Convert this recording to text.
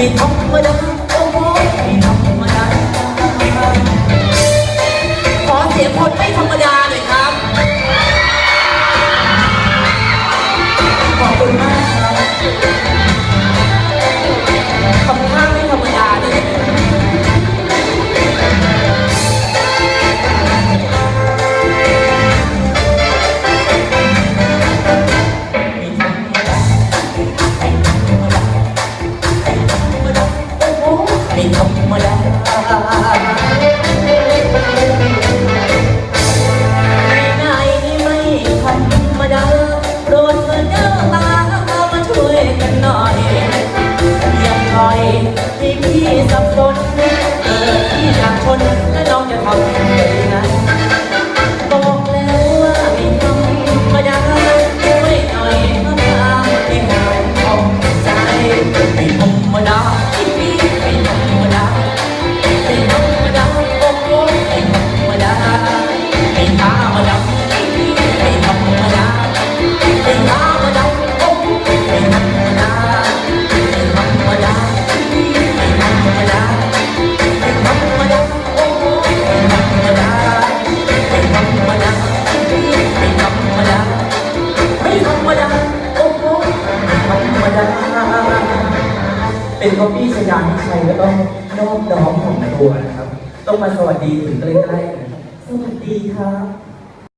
vì thông mới đánh ากจนเกิดที่อยากชนและน้องจะทำยังไงบอกแล้วว่าไม่ทำองก็ได้ไม่หน่อยก็ตามที่งานของใจไม่ธรรมดา มายาโอ้โหมายาเป็นก๊อปปี้ชยานิชัยแล้วก็นอบน้อมของตัวนะครับ ต้องมาสวัสดีถึงใกล้ๆสวัสดีครับ